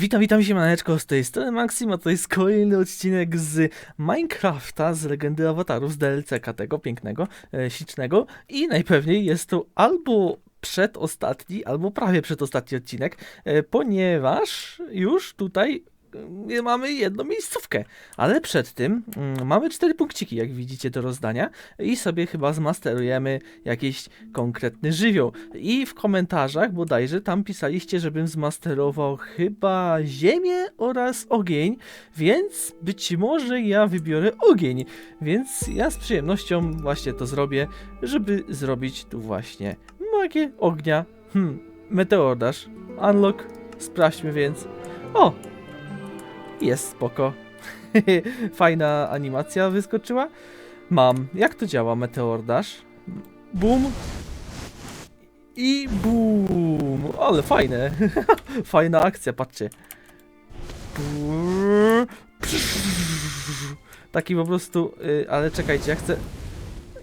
Witam, witam siemaneczko, z tej strony Maxima, to jest kolejny odcinek z Minecrafta, z Legendy Awatarów, z DLC-ka tego pięknego, e, ślicznego. I najpewniej jest to albo przedostatni, albo prawie przedostatni odcinek, e, ponieważ już tutaj mamy jedną miejscówkę, ale przed tym mm, mamy cztery punkciki, jak widzicie do rozdania i sobie chyba zmasterujemy jakiś konkretny żywioł. I w komentarzach bodajże tam pisaliście, żebym zmasterował chyba ziemię oraz ogień, więc być może ja wybiorę ogień. Więc ja z przyjemnością właśnie to zrobię, żeby zrobić tu właśnie magię ognia. Hmm, meteordasz. Unlock. Sprawdźmy więc. O! Jest spoko. Fajna animacja wyskoczyła. Mam. Jak to działa meteordasz? Boom. I boom. Ale fajne. Fajna akcja, patrzcie. Taki po prostu, y, ale czekajcie, ja chcę,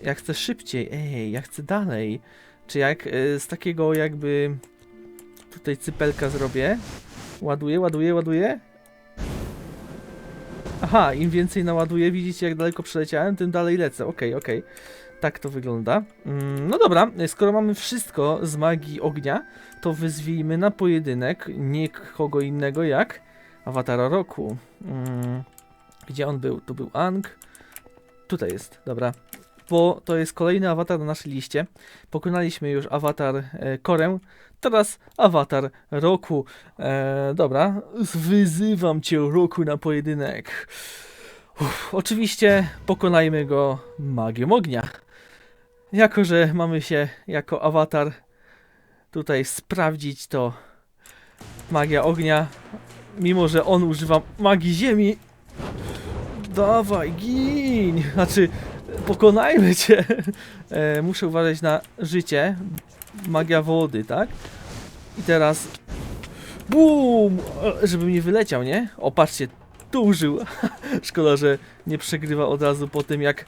ja chcę szybciej, ej, ja chcę dalej. Czy jak y, z takiego jakby tutaj cypelka zrobię, ładuję, ładuję, ładuję. Aha, im więcej naładuję, widzicie jak daleko przeleciałem, tym dalej lecę, okej, okej. Tak to wygląda. Mm, No dobra, skoro mamy wszystko z magii ognia, to wyzwijmy na pojedynek nikogo innego jak Awatara Roku. Mm, Gdzie on był? Tu był Ang. Tutaj jest, dobra. Bo to jest kolejny awatar na naszej liście. Pokonaliśmy już awatar e, Korę, teraz awatar Roku. E, dobra, wyzywam cię Roku na pojedynek. Oczywiście pokonajmy go magią ognia. Jako, że mamy się jako awatar tutaj sprawdzić, to magia ognia, mimo że on używa magii ziemi, dawaj, gin! Znaczy, pokonajmy cię! E, muszę uważać na życie. Magia wody, tak? I teraz... BUM! E, Żebym nie wyleciał, nie? O, patrzcie, tu użył. Szkoda, że nie przegrywa od razu po tym, jak...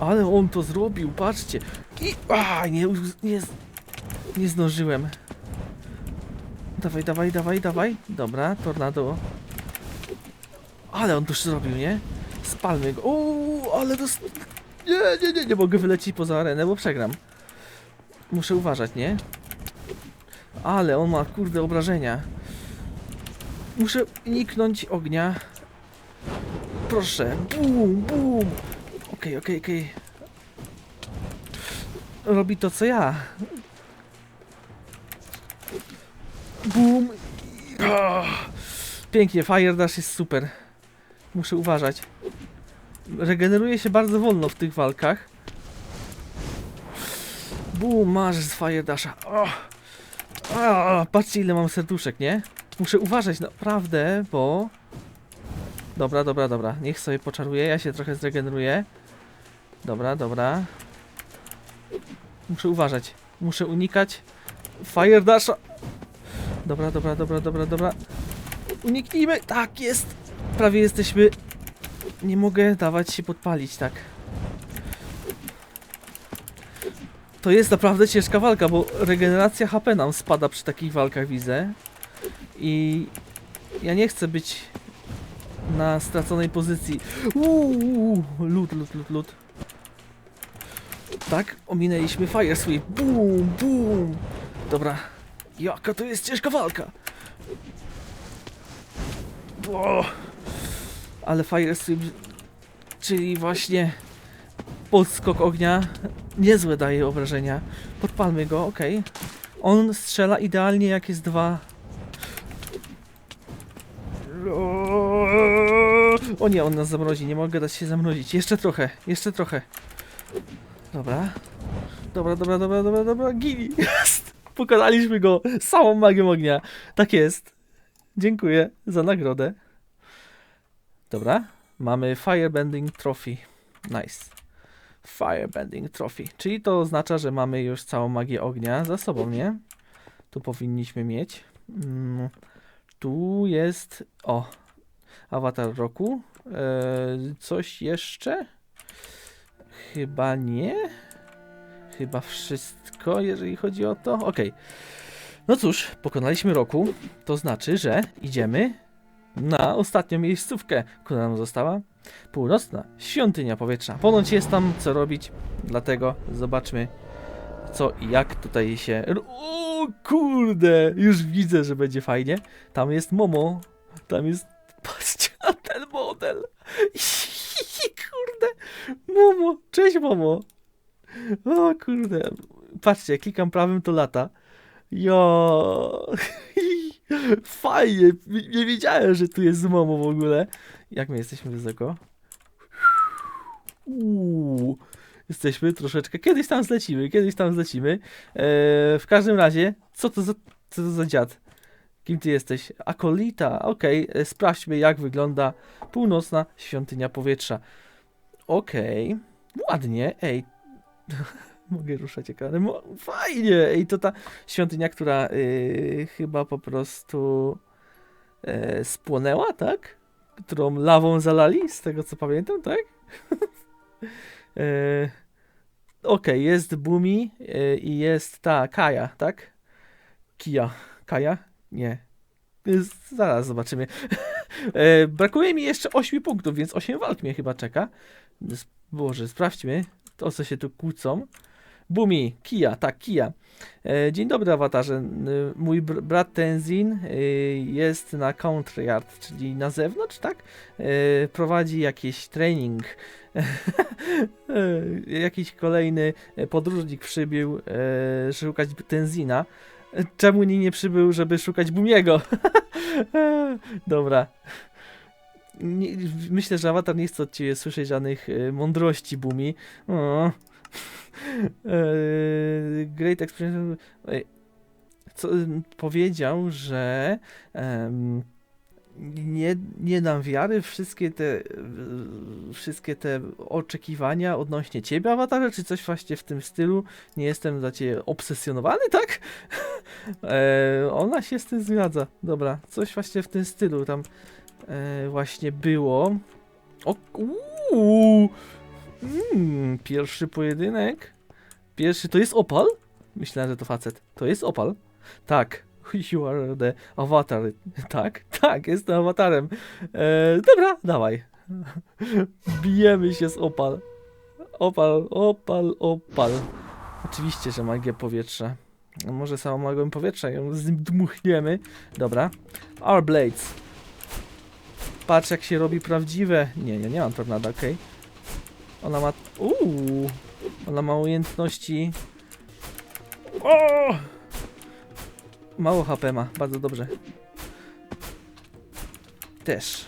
Ale on to zrobił, patrzcie. I... A, nie, nie, nie zdążyłem. Dawaj, dawaj, dawaj, dawaj. Dobra, tornado. Ale on to już zrobił, nie? Spalmy go. Uuu, ale to... Nie, nie, nie, nie mogę wylecieć poza arenę, bo przegram. Muszę uważać, nie? Ale on ma, kurde, obrażenia. Muszę niknąć ognia. Proszę. Bum, bum. Okej, okej, okej. Robi to, co ja. Bum. Pięknie, Fire Dash jest super. Muszę uważać. Regeneruje się bardzo wolno w tych walkach. Bum, masz z Fire Dasha. Oh. Ah, patrzcie ile mam serduszek, nie? Muszę uważać naprawdę, bo... Dobra, dobra, dobra. Niech sobie poczaruje, ja się trochę zregeneruję. Dobra, dobra. Muszę uważać. Muszę unikać Fire Dasha. Dobra, dobra, dobra, dobra, dobra. Uniknijmy. Tak, jest. Prawie jesteśmy... Nie mogę dawać się podpalić, tak. To jest naprawdę ciężka walka, bo regeneracja HP nam spada przy takich walkach, widzę. I ja nie chcę być na straconej pozycji. Uuu, lód, lód, lód, lód. Tak, ominęliśmy Fire Sweep. Boom, boom. Dobra. Jaka to jest ciężka walka. O, ale Fire Sweep, czyli właśnie podskok ognia, niezłe daje obrażenia. Podpalmy go, okej. On strzela idealnie jak jest dwa. O nie, on nas zamrozi, nie mogę dać się zamrozić. Jeszcze trochę, jeszcze trochę. Dobra. Dobra, dobra, dobra, dobra, dobra, gini. Jest! Pokonaliśmy go samą magią ognia. Tak jest. Dziękuję za nagrodę. Dobra, mamy Firebending Trophy. Nice. Firebending Trophy. Czyli to oznacza, że mamy już całą magię ognia za sobą, nie? Tu powinniśmy mieć. Mm, tu jest. O. Awatar roku. Eee, coś jeszcze? Chyba nie. Chyba wszystko, jeżeli chodzi o to. Okej. No cóż, pokonaliśmy roku, to znaczy, że idziemy na ostatnią miejscówkę, która nam została. Północna świątynia powietrza. Ponoć jest tam co robić, dlatego zobaczmy co i jak tutaj się... O kurde, już widzę, że będzie fajnie. Tam jest Momo, tam jest... Patrzcie na ten model. Kurde, Momo, cześć Momo. O kurde, patrzcie, klikam prawym to lata. Jo, fajnie, nie wiedziałem, że tu jest Momo w ogóle. Jak my jesteśmy wysoko? Uuu, jesteśmy troszeczkę. Kiedyś tam zlecimy, kiedyś tam zlecimy. Eee, w każdym razie, co to za, co to za dziad? Kim ty jesteś? Akolita, okej. e, Sprawdźmy, jak wygląda północna świątynia powietrza. Okej, ładnie, ej. Mogę ruszać ekranem. Fajnie! Ej, to ta świątynia, która yy, chyba po prostu e, spłonęła, tak? Którą lawą zalali, z tego co pamiętam, tak? e, Okej, jest Bumi e, i jest ta Kaja, tak? Kia. Kaja? Nie. Zaraz zobaczymy. e, brakuje mi jeszcze 8 punktów, więc 8 walk mnie chyba czeka. Boże, sprawdźmy, o co się tu kłócą. Bumi, Kia, tak, Kia. E, dzień dobry, awatarze. N- Mój br brat Tenzin y, jest na Countryyard, czyli na zewnątrz, tak? E, prowadzi jakiś trening. E, Jakiś kolejny e, podróżnik przybył e, szukać Tenzina. E, Czemu nie, nie przybył, żeby szukać Bumiego? E, Dobra. Nie, myślę, że awatar nie chce od ciebie słyszeć żadnych e, mądrości Bumi. O. Eee, Great Experience. Co, powiedział, że em, nie, nie dam wiary wszystkie te wszystkie te oczekiwania odnośnie ciebie, awatarze, czy coś właśnie w tym stylu. Nie jestem za ciebie obsesjonowany, tak? Eee, ona się z tym zgadza. Dobra, coś właśnie w tym stylu tam e, właśnie było. O, uuu, Mm, pierwszy pojedynek. Pierwszy to jest Opal? Myślałem, że to facet. To jest Opal? Tak. You are the avatar. Tak, tak, jestem awatarem. E, dobra, dawaj. Bijemy się z Opal. Opal, Opal, Opal. Oczywiście, że magia powietrza. No może samą magią powietrza ją zdmuchniemy. Dobra. Our Blades. Patrz jak się robi prawdziwe. Nie, nie, nie mam tornada, okej. Ona ma. Uuu! Ona ma umiejętności. O! Mało HP ma, bardzo dobrze. Też.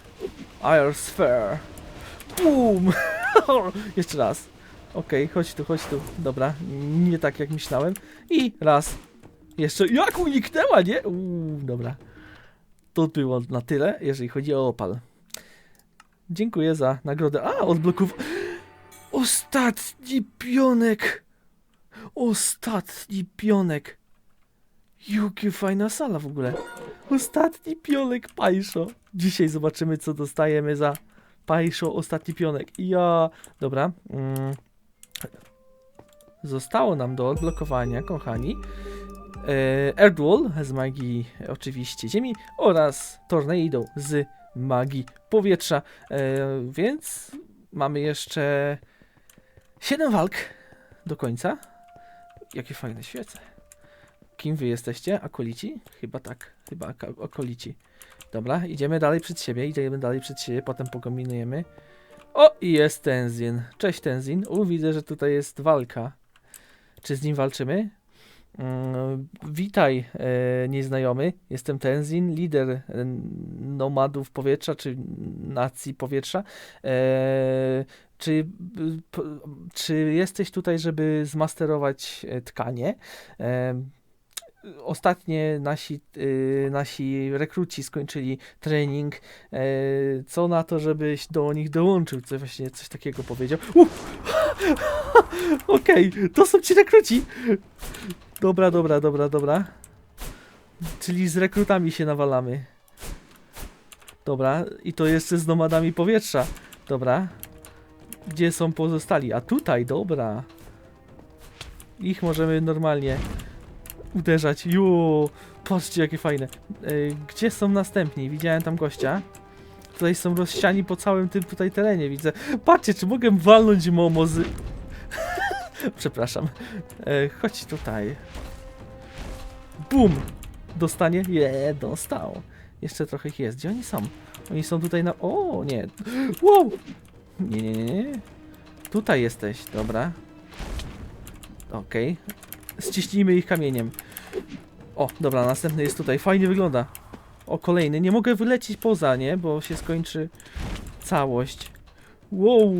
Iron Sphere. Boom! Jeszcze raz. Okej, chodź tu, chodź tu. Dobra, nie tak jak myślałem. I raz. Jeszcze. Jak uniknęła, nie? Uuu, dobra. To było na tyle, jeżeli chodzi o opal. Dziękuję za nagrodę. A, odbloków. Ostatni pionek! Ostatni pionek! Jakie fajna sala w ogóle. Ostatni pionek Pajszo. Dzisiaj zobaczymy, co dostajemy za Pajszo ostatni pionek. Ja... Dobra. Mm. Zostało nam do odblokowania, kochani. E, Erdwall z magii oczywiście ziemi oraz Tornado z magii powietrza. E, więc mamy jeszcze 7 walk do końca. Jakie fajne świece. Kim wy jesteście? Akolici? Chyba tak. Chyba akolici. Dobra, idziemy dalej przed siebie, idziemy dalej przed siebie, potem pokombinujemy. O, i jest Tenzin. Cześć Tenzin. U, widzę, że tutaj jest walka. Czy z nim walczymy? Mm, witaj, e, nieznajomy. Jestem Tenzin, lider e, nomadów powietrza, czy nacji powietrza. E, czy, czy jesteś tutaj, żeby zmasterować e, tkanie? E, Ostatnie nasi, y, nasi rekruci skończyli trening. E, co na to, żebyś do nich dołączył? Co właśnie coś takiego powiedział. Okej, to są ci rekruci. Dobra, dobra, dobra, dobra. Czyli z rekrutami się nawalamy. Dobra, i to jeszcze z nomadami powietrza. Dobra. Gdzie są pozostali? A tutaj, dobra. Ich możemy normalnie uderzać. Jo, patrzcie jakie fajne. Ej, gdzie są następni? Widziałem tam gościa. Tutaj są rozsiani po całym tym tutaj terenie, widzę. Patrzcie, czy mogę walnąć Momo z... Przepraszam. E, chodź tutaj. Bum! Dostanie? Je, dostał. Jeszcze trochę ich jest. Gdzie oni są? Oni są tutaj na... O, nie. Wow! Nie, nie, nie, nie. Tutaj jesteś, dobra. Okej. Ściśnijmy ich kamieniem. O, dobra, następny jest tutaj. Fajnie wygląda. O, kolejny. Nie mogę wylecieć poza, nie? Bo się skończy całość. Wow!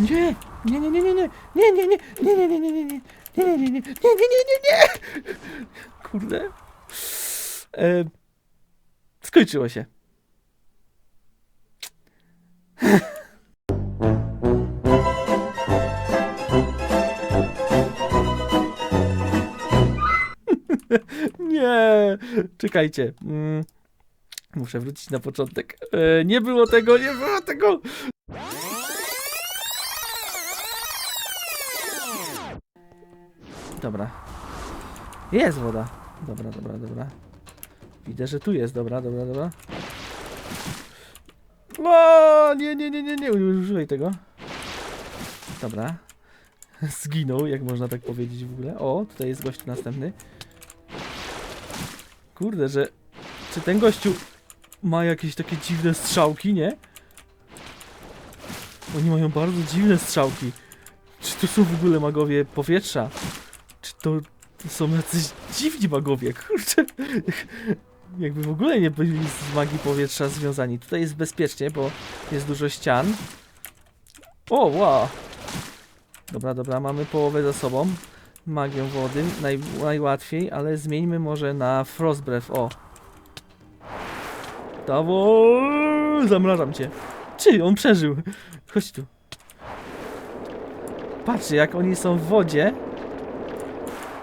Nie! Nie, nie, nie, nie, nie! Nie, nie, nie! Nie, nie, nie, nie, nie, nie! Nie, nie, nie, nie, nie, nie, nie, nie, nie! Kurde. E, skończyło się. Nie! Czekajcie. Mm. Muszę wrócić na początek. E, nie było tego, nie było tego! Dobra. Jest woda. Dobra, dobra, dobra. Widzę, że tu jest. Dobra, dobra, dobra. O, nie, nie, nie, nie, nie, używaj tego. Dobra. Zginął, jak można tak powiedzieć w ogóle. O, tutaj jest gość następny. Kurde, że... Czy ten gościu ma jakieś takie dziwne strzałki, nie? Oni mają bardzo dziwne strzałki. Czy to są w ogóle magowie powietrza? Czy to, to są jacyś dziwni magowie? Kurczę. Jakby w ogóle nie byli z magii powietrza związani. Tutaj jest bezpiecznie, bo jest dużo ścian. O, wow. Dobra, dobra, mamy połowę za sobą. Magią wody, naj, najłatwiej, ale zmieńmy może na Frost Breath, o. Dawo, zamrażam cię. Czy on przeżył? Chodź tu. Patrzcie, jak oni są w wodzie,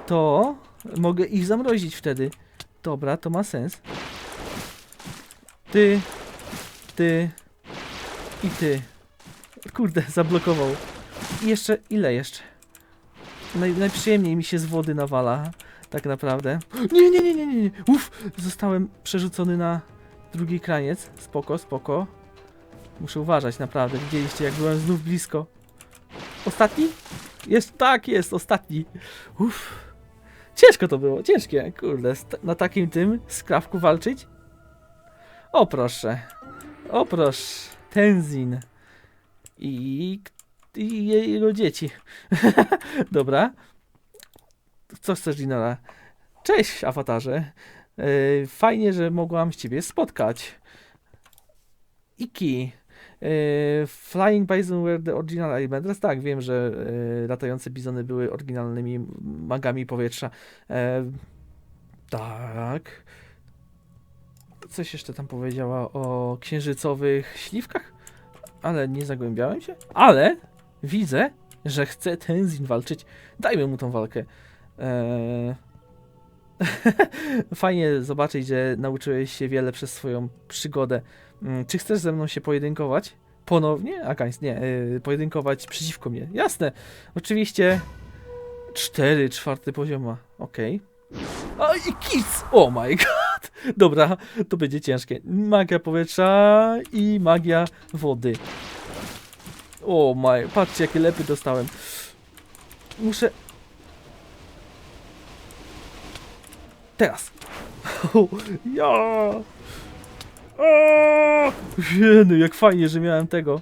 to mogę ich zamrozić wtedy. Dobra, to ma sens. Ty, ty i ty. Kurde, zablokował. I jeszcze, ile jeszcze? Naj, najprzyjemniej mi się z wody nawala, tak naprawdę. Nie, nie, nie, nie, nie, nie. Zostałem przerzucony na drugi kraniec. Spoko, spoko. Muszę uważać, naprawdę. Widzieliście, jak byłem znów blisko. Ostatni? Jest, tak, jest, ostatni. Uff. Ciężko to było, ciężkie, kurde. Na takim tym skrawku walczyć? O proszę. O proszę. Tenzin. I, i jego dzieci. Dobra. Co chcesz, Dinora? Cześć, awatarze. Yy, fajnie, że mogłam z ciebie spotkać. Iki. Yy, Flying Bison were the original Alimenters. Tak, wiem, że yy, latające bizony były oryginalnymi magami powietrza. E, tak. Coś jeszcze tam powiedziała o księżycowych śliwkach, ale nie zagłębiałem się. Ale widzę, że chce Tenzin walczyć. Dajmy mu tą walkę. Fajnie zobaczyć, że nauczyłeś się wiele przez swoją przygodę. Mm, Czy chcesz ze mną się pojedynkować? Ponownie? Akańs, nie, yy, pojedynkować przeciwko mnie. Jasne, oczywiście. Cztery, czwarty pozioma, okej. A i kiss! Oh my god! Dobra, to będzie ciężkie. Magia powietrza i magia wody. O oh my, patrzcie jakie lepy dostałem. Muszę... Teraz. ja! O! Jeny, jak fajnie, że miałem tego.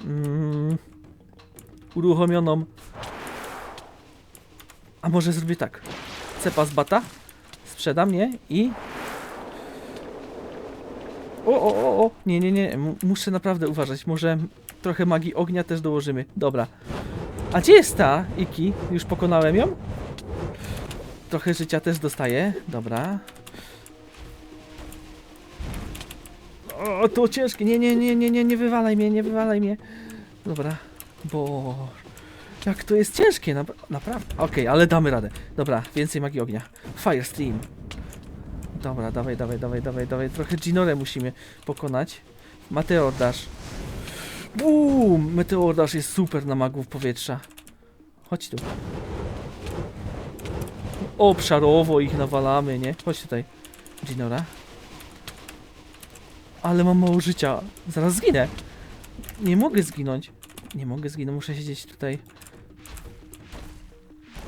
Mm, uruchomioną. A może zrobię tak. Cepa z bata. Sprzedam, nie? I... O, o, o, o. Nie, nie, nie. Muszę naprawdę uważać. Może trochę magii ognia też dołożymy. Dobra. A gdzie jest ta Iki? Już pokonałem ją? Trochę życia też dostaję. Dobra. O, to ciężkie. Nie, nie, nie, nie, nie, nie wywalaj mnie, nie wywalaj mnie. Dobra. Bo... Jak to jest ciężkie, na, naprawdę. Okej, ale damy radę. Dobra, więcej magii ognia. Fire Stream. Dobra, dawaj, dawaj, dawaj, dawaj, dawaj. Trochę Ginorę musimy pokonać. Meteor Dash. Boom! Meteor Dash jest super na magów powietrza. Chodź tu. obszarowo ich nawalamy, nie? Chodź tutaj. Ginora. Ale mam mało życia. Zaraz zginę. Nie mogę zginąć. Nie mogę zginąć, muszę siedzieć tutaj.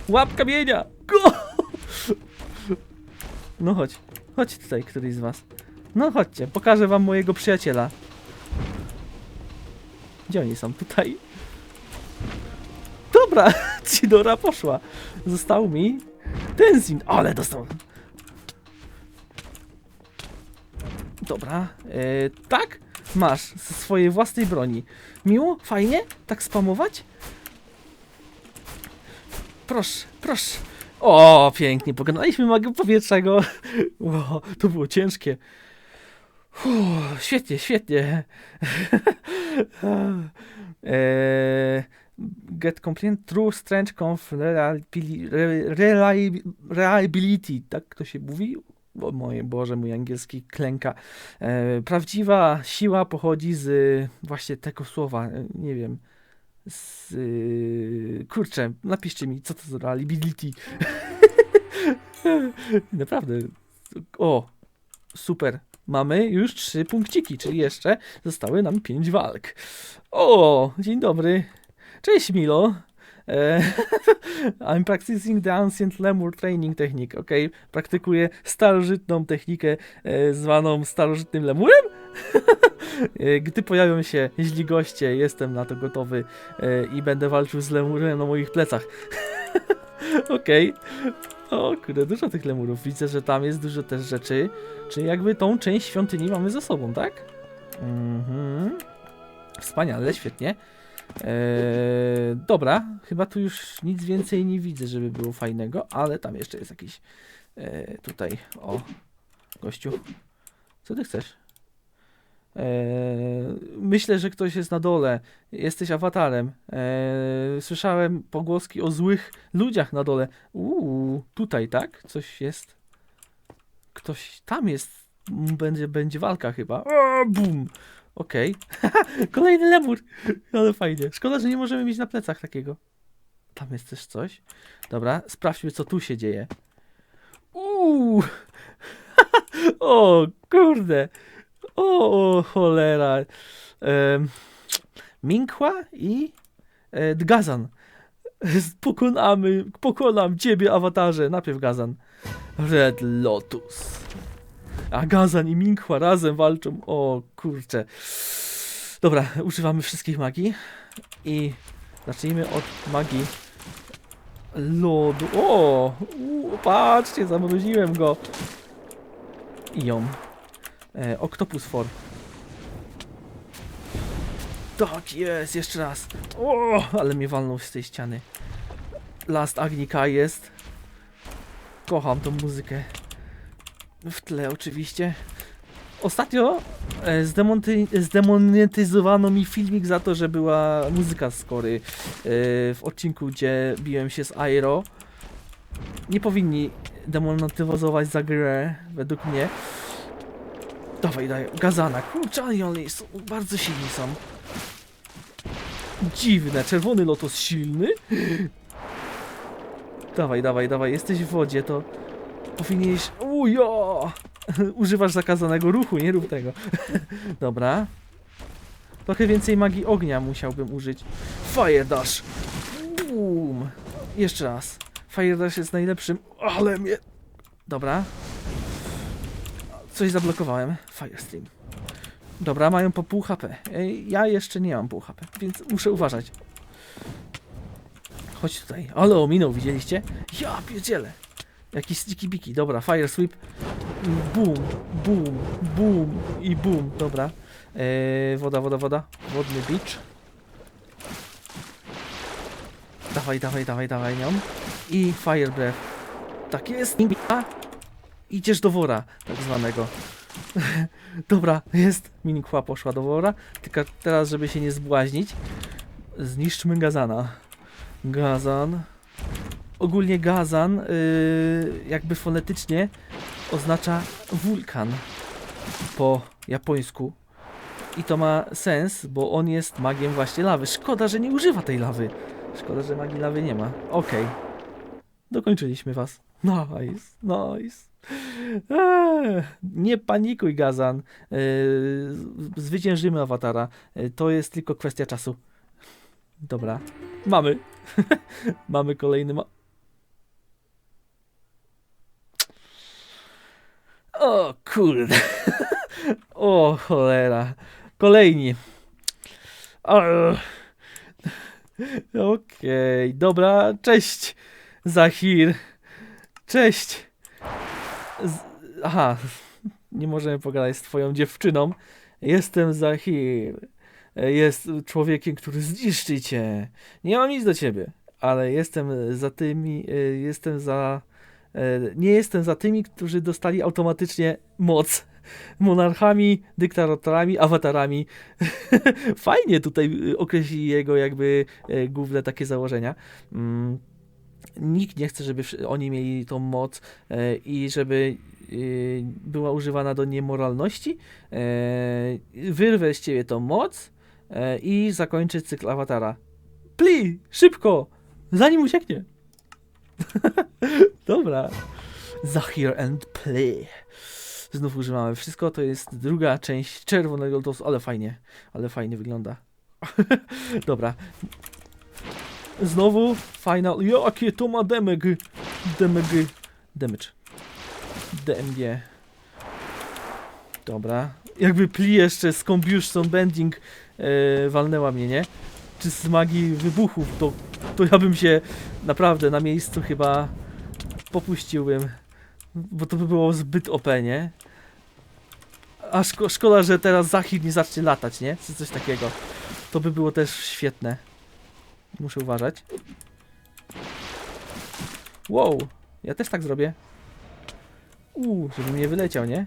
Łap kamienia! Go! No chodź. Chodź tutaj, któryś z was. No chodźcie, pokażę wam mojego przyjaciela. Gdzie oni są? Tutaj. Dobra, Cidora poszła. Został mi Tenzin. Ale dostał. Dobra, e, tak? Masz ze swojej własnej broni. Miło? Fajnie? Tak spamować? Proszę, proszę. O, pięknie, pokonaliśmy magę powietrznego. Wow, to było ciężkie. Uff, świetnie, świetnie. eee, get complete true strength conf reliabili- re- reliab- reliability. Tak to się mówi? O moje Boże, mój angielski klęka. E, prawdziwa siła pochodzi z właśnie tego słowa. e, Nie wiem. Z, kurczę, napiszcie mi, co to za reliability. Naprawdę. O, super. Mamy już trzy punkciki, czyli jeszcze zostały nam pięć walk. O, dzień dobry. Cześć Milo. E, I'm practicing the ancient lemur training technique. Ok, praktykuję starożytną technikę e, zwaną starożytnym lemurem. E, Gdy pojawią się źli goście, jestem na to gotowy e, i będę walczył z lemurem na moich plecach. Okej. O kurde, dużo tych lemurów. Widzę, że tam jest dużo też rzeczy. Czyli jakby tą część świątyni mamy za sobą, tak? Mhm. Wspaniale, świetnie. Eee, dobra, chyba tu już nic więcej nie widzę, żeby było fajnego, ale tam jeszcze jest jakiś e, tutaj, o, gościu. Co ty chcesz? Eee, myślę, że ktoś jest na dole. Jesteś awatarem. Eee, słyszałem pogłoski o złych ludziach na dole. Uuu, tutaj, tak? Coś jest. Ktoś tam jest. Będzie, będzie walka chyba. O, bum! Okej. Kolejny lemur! Ale fajnie. Szkoda, że nie możemy mieć na plecach takiego. Tam jest też coś. Dobra, sprawdźmy, co tu się dzieje. Uuu! o, kurde! O, cholera! Em, Minkła i e, Gazan. Pokonamy, pokonam ciebie, awatarze. Najpierw Gazan. Red Lotus. A Gazan i Minkła razem walczą. O kurczę. Dobra, używamy wszystkich magii. I zacznijmy od magii lodu. O! Patrzcie, zamroziłem go. I ją. E, Octopus for. Tak jest, jeszcze raz. O, ale mnie walnął z tej ściany. Last Agnika jest. Kocham tą muzykę. W tle oczywiście. Ostatnio e, zdemonty- zdemonetyzowano mi filmik za to, że była muzyka z Kory e, w odcinku, gdzie biłem się z Aero. Nie powinni demonetyzować za grę, według mnie. Dawaj, daj, Gazana, kurczę, oni są, bardzo silni są. Dziwne, czerwony lotos silny? Dawaj, dawaj, dawaj, jesteś w wodzie, to powinieneś... Ujo! Używasz zakazanego ruchu, nie rób tego. Dobra. Trochę więcej magii ognia musiałbym użyć. Fire Dash! Boom! Jeszcze raz. Fire Dash jest najlepszym, ale mnie... Dobra. Coś zablokowałem. Fire Stream. Dobra, mają po pół HP. Ej, Ja jeszcze nie mam pół HP, więc muszę uważać. Chodź tutaj. Ale ominął, widzieliście? Ja pierdzielę. Jakiś sticky biki. Dobra, fire sweep. Boom, boom, boom i boom. Dobra. Eee, woda, woda, woda. Wodny beach. Dawaj, dawaj, dawaj, dawaj nią. I fire breath. Tak jest. A, idziesz do wora, tak zwanego. Dobra, jest. Minikła poszła do wora. Tylko teraz, żeby się nie zbłaźnić, zniszczmy Gazana. Gazan. Ogólnie Gazan, yy, jakby fonetycznie, oznacza wulkan po japońsku. I to ma sens, bo on jest magiem właśnie lawy. Szkoda, że nie używa tej lawy. Szkoda, że magii lawy nie ma. Okej. Dokończyliśmy was. Nice, nice. Eee, nie panikuj, Gazan. Eee, zwyciężymy awatara. Eee, to jest tylko kwestia czasu. Dobra. Mamy. Mamy kolejny ma... O kurde. o cholera. Kolejni. Okej, dobra, cześć. Zahir. Cześć. Z... Aha, nie możemy pogadać z twoją dziewczyną. Jestem Zahir. Jest człowiekiem, który zniszczy cię. Nie mam nic do ciebie, ale jestem za tymi, e, jestem za, nie jestem za tymi, którzy dostali automatycznie moc. Monarchami, dyktatorami, awatarami. Fajnie tutaj y, określi jego jakby e, główne takie założenia. Mm, Nikt nie chce, żeby oni mieli tą moc e, i żeby y, była używana do niemoralności. E, wyrwę z ciebie tą moc e, i zakończę cykl awatara. Pli! Szybko! Zanim ucieknie! Dobra. Zahir and play. Znów używamy wszystko, to jest druga część czerwonego lotosu, ale fajnie, ale fajnie wygląda. Dobra. Znowu final. Jakie to ma damage? Damage. Damage. DMG. Dobra. Jakby pli jeszcze z Combustion Bending e, walnęła mnie, nie? Czy z magii wybuchów, to, to ja bym się naprawdę na miejscu chyba popuściłbym. Bo to by było zbyt OP, nie? A szko szkoda, że teraz Zahir nie zacznie latać, nie? Czy coś takiego. To by było też świetne. Muszę uważać. Wow, ja też tak zrobię. Uuu, żebym nie wyleciał, nie?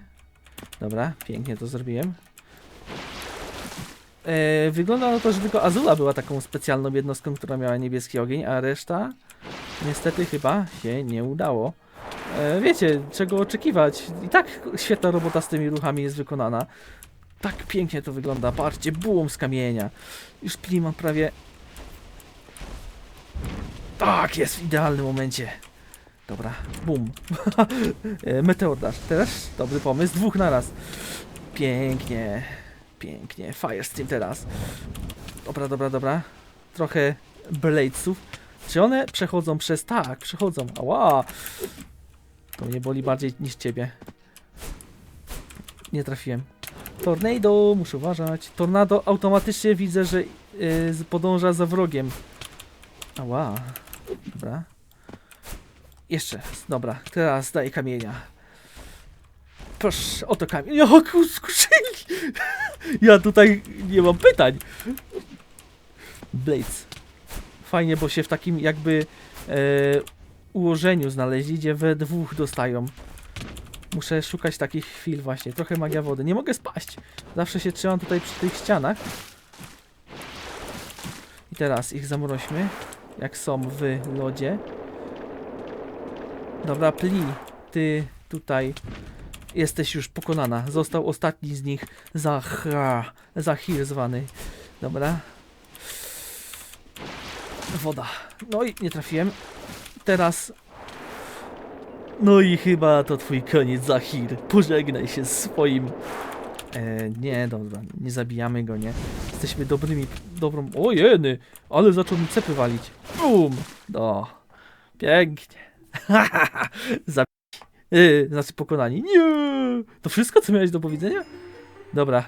Dobra, pięknie to zrobiłem. E, wygląda na to, że tylko Azula była taką specjalną jednostką, która miała niebieski ogień, a reszta niestety chyba się nie udało. E, wiecie, czego oczekiwać. I tak świetna robota z tymi ruchami jest wykonana. Tak pięknie to wygląda. Patrzcie, bułą z kamienia. Już pli mam prawie... Tak, jest w idealnym momencie. Dobra, bum. E, Meteor. Teraz dobry pomysł. Dwóch naraz. Pięknie. Pięknie. Firestream teraz. Dobra, dobra, dobra. Trochę bladesów. Czy one przechodzą przez... Tak, przechodzą. Ała. To mnie boli bardziej niż ciebie. Nie trafiłem. Tornado, muszę uważać. Tornado automatycznie widzę, że yy, podąża za wrogiem. Ała. Dobra. Jeszcze. Dobra, teraz daję kamienia. Proszę, oto kamień. O, skuszyli! Ja tutaj nie mam pytań. Blades. Fajnie, bo się w takim jakby e, ułożeniu znaleźli, gdzie we dwóch dostają. Muszę szukać takich chwil właśnie. Trochę magia wody. Nie mogę spaść. Zawsze się trzymam tutaj przy tych ścianach. I teraz ich zamroźmy. Jak są w lodzie. Dobra, pli. Ty tutaj jesteś już pokonana. Został ostatni z nich. Zahir zwany. Dobra. Woda. No i nie trafiłem. Teraz. No i chyba to twój koniec, Zahir. Pożegnaj się z swoim. E, nie, dobra, nie zabijamy go, nie. Jesteśmy dobrymi, dobrą. O jeny, ale zaczął mi cepy walić. Bum! No, pięknie. Zabi. Yy, znaczy pokonani. Nie! To wszystko, co miałeś do powiedzenia? Dobra.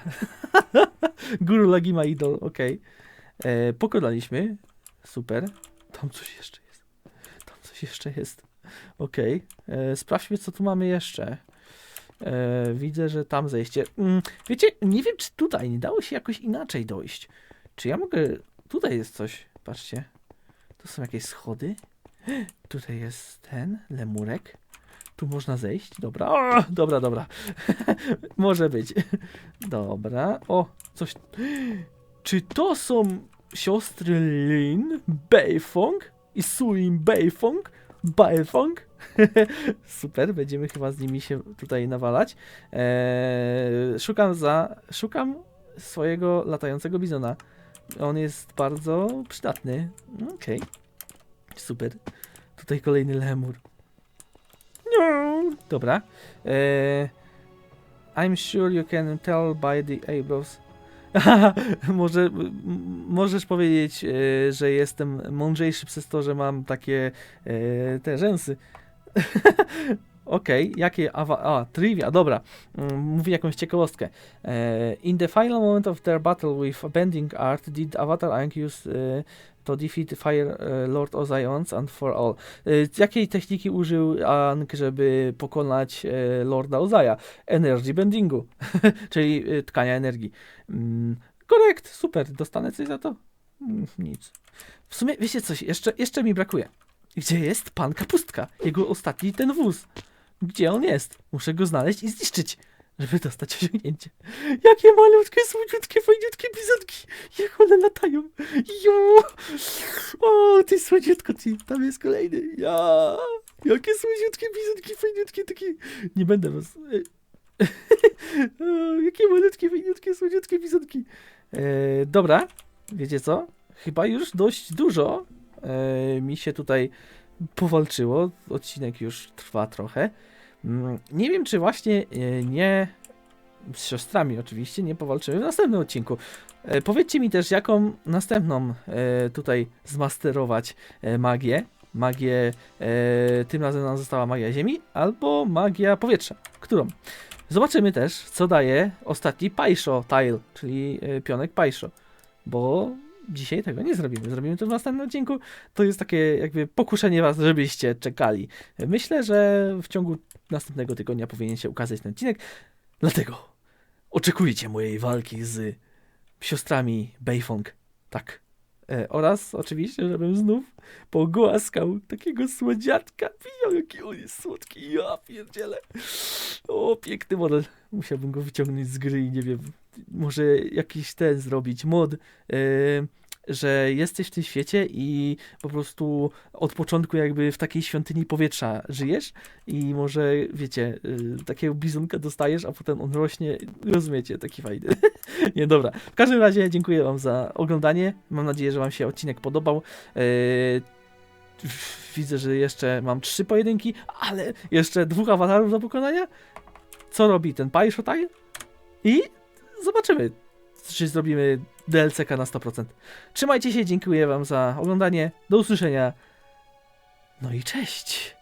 Guru Lagima Idol, okej. E, Pokonaliśmy. Super. Tam coś jeszcze jest. Tam coś jeszcze jest. Okej. E, Sprawdźmy, co tu mamy jeszcze. E, widzę, że tam zejście. Mm, wiecie, nie wiem, czy tutaj nie dało się jakoś inaczej dojść. Czy ja mogę... Tutaj jest coś. Patrzcie. Tu są jakieś schody. Tutaj jest ten lemurek. Tu można zejść. Dobra. O, dobra, dobra. Może być. Dobra. O, coś. Czy to są siostry Lin, Beifong i Suin Beifong? Beifong? Super, będziemy chyba z nimi się tutaj nawalać. Eee, szukam za. Szukam swojego latającego bizona. On jest bardzo przydatny. Okej. Super. Tutaj kolejny lemur. Dobra. E, I'm sure you can tell by the eyebrows. Może, możesz powiedzieć, e, że jestem mądrzejszy przez to, że mam takie e, te rzęsy. Okej, jakie awa... A, trivia, dobra. Mm, Mówi jakąś ciekawostkę. E, in the final moment of their battle with Bending Art, did Avatar Aang use to defeat Fire e, Lord Ozion's and for all? E, jakiej techniki użył Aang, żeby pokonać Lorda Ozaja? Energy Bendingu, czyli tkania energii. Mm, korekt, super. Dostanę coś za to? Mm, nic. W sumie, wiecie coś, jeszcze, jeszcze mi brakuje. Gdzie jest pan Kapustka? Jego ostatni ten wóz. Gdzie on jest? Muszę go znaleźć i zniszczyć, żeby dostać osiągnięcie. Jakie malutkie, słodziutkie, fajniutkie bizonki. Jak one latają. Jo! O, ty słodziutko, ty. Tam jest kolejny. Ja! Jakie słodziutkie bizonki, fajniutkie, takie... Nie będę was... o, jakie malutkie, fajniutkie, słodziutkie bizonki. E, dobra, wiecie co? Chyba już dość dużo e, mi się tutaj powalczyło. Odcinek już trwa trochę. Mm, Nie wiem, czy właśnie e, nie z siostrami oczywiście nie powalczymy w następnym odcinku. E, Powiedzcie mi też, jaką następną e, tutaj zmasterować magię. Magię, tym razem nam została magia ziemi, albo magia powietrza. Którą? Zobaczymy też, co daje ostatni Paisho Tile, czyli pionek Paisho. Bo dzisiaj tego nie zrobimy. Zrobimy to w następnym odcinku. To jest takie jakby pokuszenie was, żebyście czekali. Myślę, że w ciągu następnego tygodnia powinien się ukazać ten odcinek. Dlatego oczekujcie mojej walki z siostrami Beifong. Tak. E, oraz oczywiście, żebym znów pogłaskał takiego słodziaczka. Widział, jaki on jest słodki. Ja pierdzielę. O, piękny model. Musiałbym go wyciągnąć z gry i nie wiem, może jakiś ten zrobić mod. E, że jesteś w tym świecie i po prostu od początku jakby w takiej świątyni powietrza żyjesz i może, wiecie, y, takiego bizonka dostajesz, a potem on rośnie, rozumiecie, taki fajny. Nie, dobra. W każdym razie dziękuję wam za oglądanie. Mam nadzieję, że wam się odcinek podobał. Y, Widzę, że jeszcze mam trzy pojedynki, ale jeszcze dwóch awatarów do pokonania. Co robi ten Paishotai? I zobaczymy, czy zrobimy DLC-ka na 100%. Trzymajcie się, dziękuję wam za oglądanie. Do usłyszenia. No i cześć.